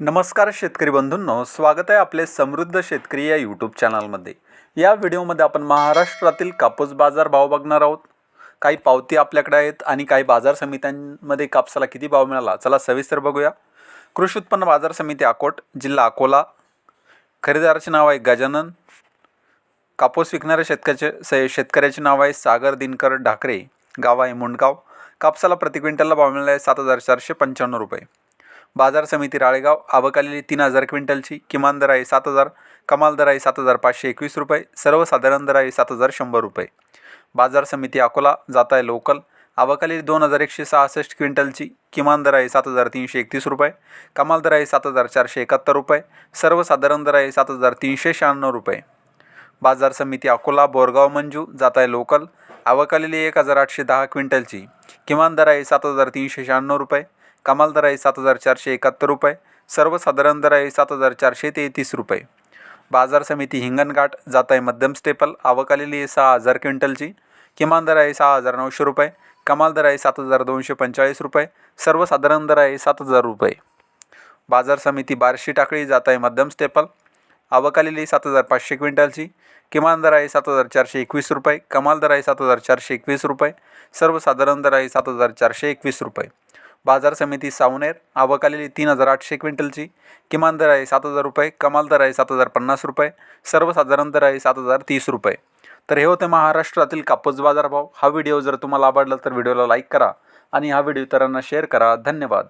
नमस्कार शेतकरी बंधूंनो स्वागत आहे आपले समृद्ध शेतकरी या यूट्यूब चॅनलमध्ये या व्हिडिओमध्ये आपण महाराष्ट्रातील कापूस बाजार भाव बघणार आहोत. काही पावती आपल्याकडे आहेत आणि काही बाजार समित्यांमध्ये कापसाला किती भाव मिळाला चला सविस्तर बघूया. कृषी उत्पन्न बाजार समिती अकोट जिल्हा अकोला. खरेदीदाराचे नाव आहे गजानन. कापूस विकणाऱ्या शेतकऱ्याचे स शेतकऱ्याचे नाव आहे सागर दिनकर ढाकरे. गाव आहे मुंडगाव. कापसाला प्रति क्विंटलला भाव मिळाला आहे सात हजार चारशे पंच्याण्णव रुपये. बाजार समिती राळेगाव आवकालेली तीन हजार क्विंटलची किमान दर आहे सात हजार कमाल दर आहे सात हजार पाचशे एकवीस रुपये सर्वसाधारण दर आहे सात हजार शंभर रुपये. बाजार समिती अकोला जात आहे लोकल आवकालेली दोन हजार एकशे सहासष्ट क्विंटलची किमान दर आहे सात हजार तीनशे एकतीस रुपये कमाल दर आहे सात हजार चारशे एकाहत्तर रुपये सर्वसाधारण दर आहे सात हजार तीनशे शहाण्णव रुपये. बाजार समिती अकोला बोरगाव मंजू जात आहे लोकल आवकालेली एक हजार आठशे दहा क्विंटलची किमान दर आहे सात हजार तीनशे शहाण्णव रुपये कमाल दर आहे सात हजार चारशे एकाहत्तर रुपये. सर्वसाधारण दर आहे सात हजार चारशे तेहतीस रुपये. बाजार समिती हिंगणघाट जात आहे मध्यम स्टेपल. आवक आलेली आहे सहा हजार क्विंटलची. किमान दर आहे सहा हजार नऊशे रुपये. कमाल दर आहे सात हजार दोनशे पंचेचाळीस रुपये. सर्वसाधारण दर आहे सात हजार रुपये. बाजार समिती बारशी टाकळी जात आहे मध्यम स्टेपल. आवक आलेली सात हजार पाचशे क्विंटलची. किमान दर आहे सात हजार चारशे एकवीस रुपये. कमाल दर आहे सात हजार चारशे एकवीस रुपये. सर्वसाधारण दर आहे सात हजार चारशे एकवीस रुपये. बाजार समिती सावनेर. आवक आलेली तीन हजार आठशे क्विंटलची. किमान दर आहे सात हजार रुपये. कमाल दर आहे सात हजार पन्नास रुपये. सर्वसाधारण दर आहे सात हजार तीस रुपये. तर हे होते महाराष्ट्रातील कापूस बाजारभाव. हा व्हिडिओ जर तुम्हाला आवडला तर व्हिडिओला लाईक करा आणि हा व्हिडिओ इतरांना शेअर करा. धन्यवाद.